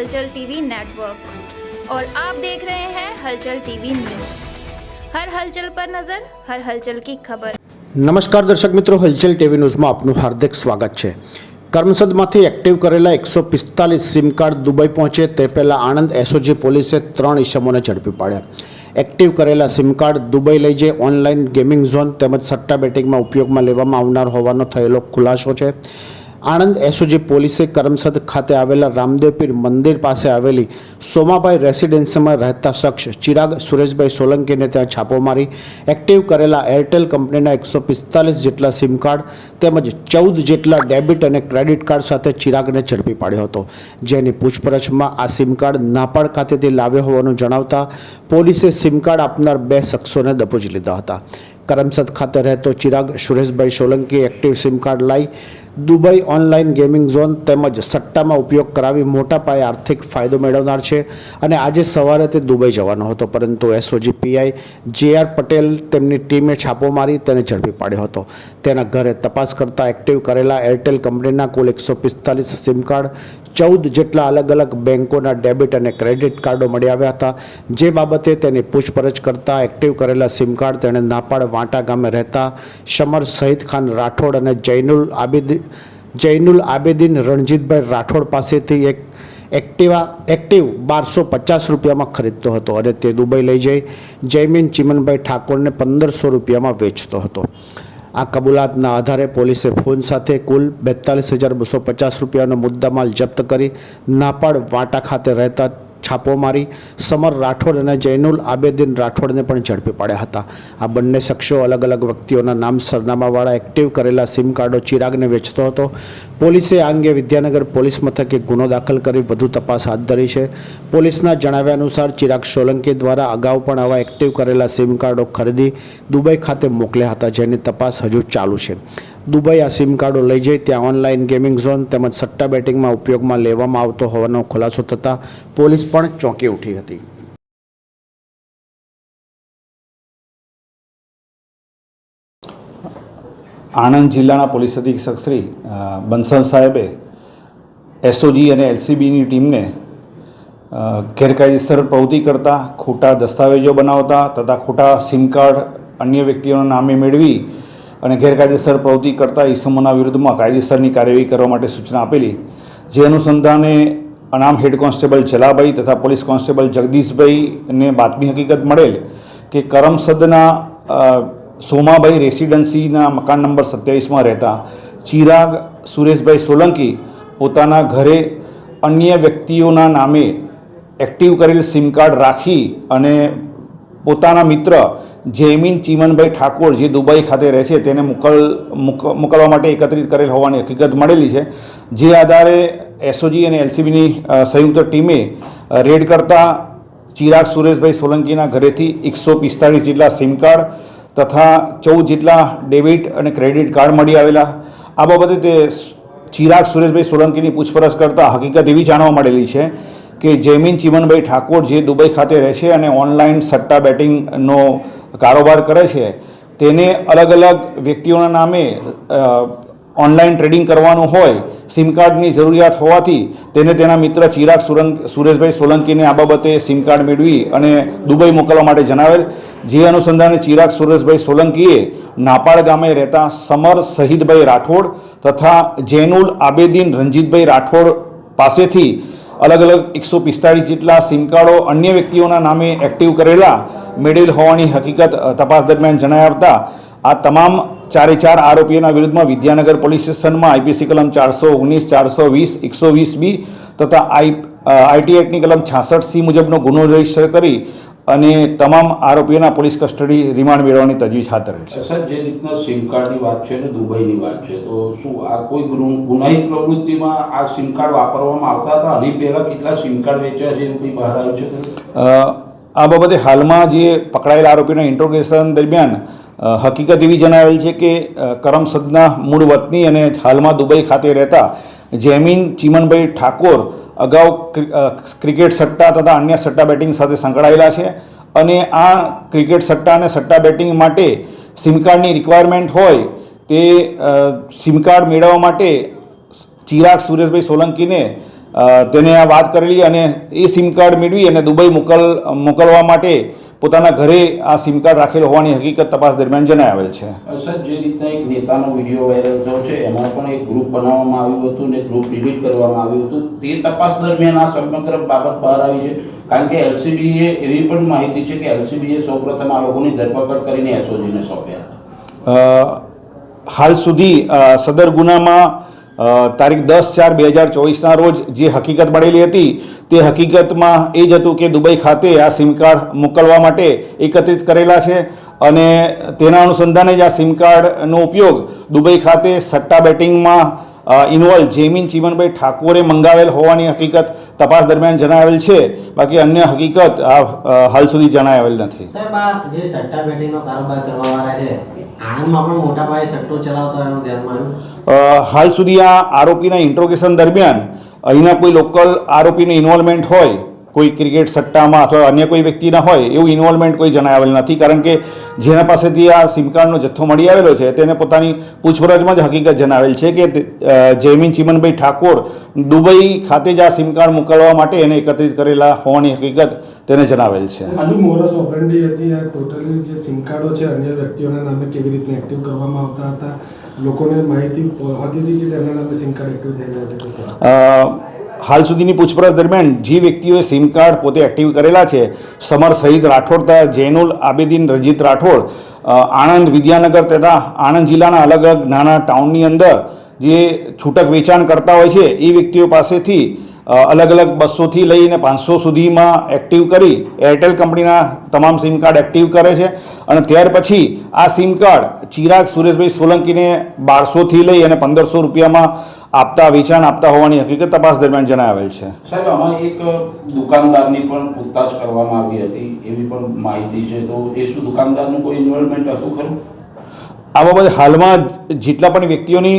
हलचल TV network और आप देख रहे हैं हलचल टीवी न्यूज हर हलचल पर नजर हर हलचल की खबर નમસ્કાર દર્શક મિત્રો હલચલ ટીવી ન્યૂઝમાં આપનું હાર્દિક સ્વાગત છે કર્મસદમાંથી એક્ટિવ કરેલા એકસો પિસ્તાલીસ સિમ કાર્ડ દુબઈ પહોંચે તે પહેલાં આણંદ એસઓજી પોલીસે ત્રણ ઇસમોને ઝડપી પાડ્યા એક્ટિવ કરેલા સિમ કાર્ડ દુબઈ લઈ જઈ ઓનલાઈન ગેમિંગ ઝોન તેમજ સટ્ટા બેટિંગમાં ઉપયોગમાં લેવામાં આવનાર હોવાનો થયેલો ખુલાસો છે આણંદ એસઓજી પોલીસે કરમસદ ખાતે આવેલા રામદેવપીર મંદિર પાસે આવેલી સોમાભાઈ રેસિડેન્સીમાં રહેતા શખ્સ ચિરાગ સુરેશભાઈ સોલંકીને ત્યાં છાપો મારી, એક્ટિવ કરેલા એરટેલ કંપનીના એકસો પિસ્તાલીસ જેટલા સિમ કાર્ડ તેમજ ચૌદ જેટલા ડેબિટ અને ક્રેડિટ કાર્ડ સાથે ચિરાગને ઝડપી પાડ્યો હતો. જેની પૂછપરછમાં આ સિમ કાર્ડ નાપાડ ખાતેથી લાવ્યો હોવાનું જણાવતા પોલીસે સિમ કાર્ડ આપનાર બે શખ્સોને દબોચી લીધા હતા. કરમસદ ખાતે રહેતો Chirag Sureshbhai Solanki active sim card લાઈ દુબઈ ઓનલાઈન ગેમિંગ ઝોન તેમજ સટ્ટામાં ઉપયોગ કરાવી મોટા પાયે આર્થિક ફાયદો મેળવનાર છે અને આજે સવારે તે દુબઈ જવાનો હતો, પરંતુ SOG PI J R Patel તેમની ટીમે છાપો મારી તેને ઝડપી પાડ્યો હતો. તેના ઘરે તપાસ કરતા એક્ટિવ કરેલા એરટેલ કંપનીના કુલ એકસો પિસ્તાલીસ સિમ કાર્ડ, ચૌદ જેટલા અલગ અલગ બેન્કોના ડેબિટ અને ક્રેડિટ કાર્ડો મળી આવ્યા હતા. જે બાબતે તેની પૂછપરછ કરતા એક્ટિવ કરેલા સિમ કાર્ડ તેણે નાપાડ વાંટા ગામે રહેતા શમર સહીદ ખાન રાઠોડ અને જૈનુલ આબિદ જૈનુલ આબેદીન રણજીતભાઈ રાઠોડ પાસેથી એક એક્ટિવા, એક્ટિવ બારસો પચાસ રૂપિયામાં ખરીદતો હતો અને તે દુબઈ લઈ જઈ જયમીન ચિમનભાઈ ઠાકોરને પંદરસો રૂપિયામાં વેચતો હતો. આ કબૂલાતના આધારે પોલીસે ફોન સાથે કુલ બેતાલીસ હજાર બસો પચાસ રૂપિયાનો મુદ્દામાલ જપ્ત કરી નાપાડ વાટા ખાતે રહેતા છાપો મારી સમર રાઠોડ અને જૈનુલ આબેદીન રાઠોડને પણ ઝડપી પાડ્યા હતા. આ બંને શખ્સો અલગ અલગ વ્યક્તિઓના નામ સરનામાવાળા એક્ટિવ કરેલા સિમ કાર્ડો ચિરાગને વેચતો હતો. પોલીસે આ અંગે વિદ્યાનગર પોલીસ મથકે ગુનો દાખલ કરી વધુ તપાસ હાથ ધરી છે. પોલીસના જણાવ્યા અનુસાર ચિરાગ સોલંકી દ્વારા અગાઉ પણ આવા એક્ટિવ કરેલા સિમ કાર્ડો ખરીદી દુબઈ ખાતે મોકલ્યા હતા, જેની તપાસ હજુ ચાલુ છે. દુબઈ આ સિમ કાર્ડો લઈ જઈ, ત્યાં ઓનલાઈન ગેમિંગ ઝોન તેમજ સટ્ટા બેટિંગમાં ઉપયોગમાં લેવામાં આવતો હોવાનો ખુલાસો થતાં પોલીસ પણ ચોંકી ઉઠી હતી. આણંદ જિલ્લાના પોલીસ અધિક્ષક શ્રી બંસલ સાહેબે એસઓજી અને એલસીબીની ટીમને ગેરકાયદેસર પ્રવૃત્તિ કરતા ખોટા દસ્તાવેજો બનાવતા તથા ખોટા સિમ કાર્ડ અન્ય વ્યક્તિઓના નામે મેળવી અને ગેરકાયદેસર પ્રવૃત્તિ કરતા ઈસમોના વિરુદ્ધમાં કાયદેસરની કાર્યવાહી કરવા માટે સૂચના આપેલી. જે અનુસંધાને અનામ હેડ કોન્સ્ટેબલ જલાભાઈ તથા પોલીસ કોન્સ્ટેબલ જગદીશભાઈને બાતમી હકીકત મળેલ કે કરમસદના સોમાભાઈ રેસિડન્સીના મકાન નંબર સત્યાવીસમાં રહેતા ચિરાગ સુરેશભાઈ સોલંકી પોતાના ઘરે અન્ય વ્યક્તિઓના નામે એક્ટિવ કરેલ સિમ કાર્ડ રાખી અને પોતાના મિત્ર જયમીન ચીમનભાઈ ઠાકોર જે દુબઈ ખાતે રહે છે, તેને મોકલ, મોક- મોકલવા માટે એકત્રિત કરેલ હોવાની હકીકત મળેલી છે. જે આધારે એસઓજી અને એલસીબીની સંયુક્ત ટીમે રેડ કરતા ચિરાગ સુરેશભાઈ સોલંકીના ઘરેથી એકસો પિસ્તાળીસ જેટલા સિમ કાર્ડ તથા ચૌદ જેટલા ડેબિટ અને ક્રેડિટ કાર્ડ મળી આવેલા. આ બાબતે તે ચિરાગ સુરેશભાઈ સોલંકીની પૂછપરછ કરતાં હકીકત એવી જાણવા મળેલી છે કે જૈમિન ચિમનભાઈ ઠાકોર જે દુબઈ ખાતે રહે છે અને ઓનલાઈન સટ્ટા બેટિંગનો કારોબાર કરે છે, તેને અલગ અલગ વ્યક્તિઓના નામે ઓનલાઈન ટ્રેડિંગ કરવાનું હોય સિમ કાર્ડની જરૂરિયાત હોવાથી તેને તેના મિત્ર ચિરાગ સુરંગ સુરેશભાઈ સોલંકીને આ બાબતે સિમ કાર્ડ મેળવી અને દુબઈ મોકલવા માટે જણાવેલ. જે અનુસંધાને ચિરાગ સુરેશભાઈ સોલંકીએ નાપાડ ગામે રહેતા સમર શહીદભાઈ રાઠોડ તથા જૈનુલ આબેદીન રંજીતભાઈ રાઠોડ પાસેથી અલગ અલગ એકસો પિસ્તાળીસ જેટલા સિમ કાર્ડો અન્ય વ્યક્તિઓના નામે એક્ટિવ કરેલા મેળવેલ હોવાની હકીકત તપાસ દરમિયાન જણાઈ આવતા આ તમામ ચારે ચાર આરોપીઓના વિરુદ્ધમાં વિદ્યાનગર પોલીસ સ્ટેશનમાં આઈપીસી કલમ ચારસો ઓગણીસ, ચારસો વીસ, એકસો વીસ બી તથા આઈ આઈટી એક્ટની કલમ છાસઠ સી મુજબનો ગુનો રજિસ્ટર કરી અને તમામ આરોપીઓના પોલીસ કસ્ટડી રિમાન્ડ મેળવવાની તજવીજ હાથ ધરેલ છે. સર જે રીતના સિમ કાર્ડની વાત છે ને દુબઈની વાત છે તો શું આ કોઈ ગુનાહિત પ્રવૃત્તિમાં આ સિમ કાર્ડ વાપરવામાં આવતા હતા? આની પહેલાં કેટલા સિમ કાર્ડ વેચ્યા છે એવું કંઈ બહાર આવ્યું છે? આ બાબતે હાલમાં જે પકડાયેલા આરોપીના ઇન્ટ્રોગેશન દરમિયાન હકીકત એવી જણાવેલ છે કે કરમસદના મૂળ વતની અને હાલમાં દુબઈ ખાતે રહેતા જેમીન ચીમનભાઈ ઠાકોર અગાઉ ક્રિકેટ સટ્ટા તથા અન્ય સટ્ટા બેટિંગ સાથે સંકળાયેલા છે અને આ ક્રિકેટ સટ્ટા અને સટ્ટા બેટિંગ માટે સિમ કાર્ડની રિક્વાયરમેન્ટ હોય તે સિમ કાર્ડ મેળવવા માટે ચિરાગ સુરેશભાઈ સોલંકીને તેને આ વાત કરેલી અને એ સિમ કાર્ડ મેળવી અને દુબઈ મોકલ, મોકલવા માટે પોતાના ઘરે આ સિમ કાર્ડ રાખેલ હોવાની હકીકત તપાસ દરમિયાન જણાવેલ છે. સર જે રીતના એક નેતાનો વીડિયો વાયરલ થયો છે એમાં પણ એક ગ્રુપ બનાવવામાં આવ્યું હતું ને ગ્રુપ ડિલીટ કરવામાં આવ્યું હતું. તે તપાસ દરમિયાન આ સમગ્ર બાબત બહાર આવી છે કારણ કે એલસીબીએ એવી પણ માહિતી છે કે એલસીબીએ સૌપ્રથમ આ લોકોની ધરપકડ કરીને એસઓજીને સોંપ્યા હતા. હાલ સુધી સદર ગુનામાં તારીખ દસ ચાર બે હજાર ચોવીસના રોજ જે હકીકત મળેલી હતી, તે હકીકતમાં એ જ હતું કે દુબઈ ખાતે આ સિમ કાર્ડ મોકલવા માટે એકત્રિત કરેલા છે અને તેના અનુસંધાને જ આ સિમ કાર્ડનો ઉપયોગ દુબઈ ખાતે સટ્ટા બેટિંગમાં ઇન્વોલ્વ જેમિન ચીમનભાઈ ઠાકોરે મંગાવેલ હોવાની હકીકત તપાસ દરમિયાન જણાવેલ છે બાકી અન્ય હકીકત આ હાલ સુધી જણાવેલ નથી. સાહેબ આ જે સટ્ટા બેટીનો કારોબાર કરવાવાળા છે આણંદમાં પણ મોટા પાયે સટ્ટો ચલાવતા હોય ધ્યાનમાં હાલ સુધી આ આરોપીના ઇન્ટ્રોગેશન દરમિયાન અહીંના કોઈ લોકલ આરોપીની ઇન્વોલ્વમેન્ટ હોય કોઈ ક્રિકેટ સટ્ટામાં અથવા અન્ય કોઈ વ્યક્તિના હોય એવું ઇન્વોલ્વમેન્ટ કોઈ જણાવેલ નથી. કારણ કે જેના પાસેથી આ સિમ કાર્ડનો જથ્થો મળી આવેલો છે તેને પોતાની પૂછપરછમાં જ હકીકત જણાવેલ છે કે જયમીન ચિમનભાઈ ઠાકોર દુબઈ ખાતે જ આ સિમ કાર્ડ મોકલવા માટે એને એકત્રિત કરેલા હોવાની હકીકત તેને જણાવેલ છે. મોરસ ઓપરેન્ડી હતી. આ ટોટલી જે સિમ કાર્ડો છે અન્ય વ્યક્તિઓના નામે કેવી રીતે એક્ટિવ કરવામાં આવતા હતા લોકોને માહિતી હતી હતી કે તેમના નામે સિમ કાર્ડ એક્ટિવ થઈ ગયા છે અ, હાલ સુધીની પૂછપરછ દરમિયાન જે વ્યક્તિઓએ સિમ કાર્ડ પોતે એક્ટિવ કરેલા છે, સમર સહિત રાઠોડ તથા જૈનુલ આબેદીન રજીત રાઠોડ આણંદ વિદ્યાનગર તથા આણંદ જિલ્લાના અલગ અલગ નાના ટાઉનની અંદર જે છૂટક વેચાણ કરતા હોય છે, એ વ્યક્તિઓ પાસેથી અલગ અલગ બસોથી લઈને પાંચસો સુધીમાં એક્ટિવ કરી એરટેલ કંપનીના તમામ સિમ કાર્ડ એક્ટિવ કરે છે. અને ત્યાર પછી આ સિમ કાર્ડ ચિરાગ સુરેશભાઈ સોલંકીને બારસોથી લઈ અને પંદરસો રૂપિયામાં આપતા વેચાણ આપતા હોવાની હકીકત તપાસ દરમિયાન જણાવેલ છે. સાહેબ આમાં એક દુકાનદારની પણ પૂછતાછ કરવામાં આવી હતી. એવી પણ માહિતી છે. તો એ શું દુકાનદારનું કોઈ ઇન્વોલ્વમેન્ટ હતું ખરું? આ બાબતે હાલમાં જેટલા પણ વ્યક્તિઓની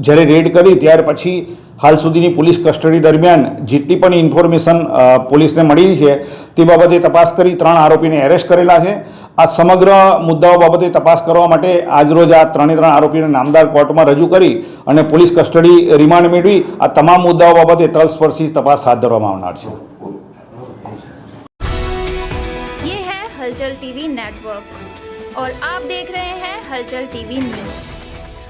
જ્યારે રેડ કરી ત્યાર પછી હાલ સુધીની પોલીસ કસ્ટડી દરમિયાન જેટલી પણ ઇન્ફોર્મેશન અ, પોલીસને મળી છે તે બાબતે તપાસ કરી ત્રણ આરોપીને એરેસ્ટ કરેલા છે આ સમગ્ર મુદ્દાઓ બાબતે તપાસ કરવા માટે આજરોજ આ ત્રણે ત્રણ આરોપીને નામદાર કોર્ટમાં રજૂ કરી અને પોલીસ કસ્ટડી રિમાન્ડ મેળવી આ તમામ મુદ્દાઓ બાબતે તલસ્પર્શી તપાસ હાથ ધરવામાં આવનાર છે ये है हलचल टीवी नेटवर्क और आप देख रहे हैं हलचल टीवी न्यूज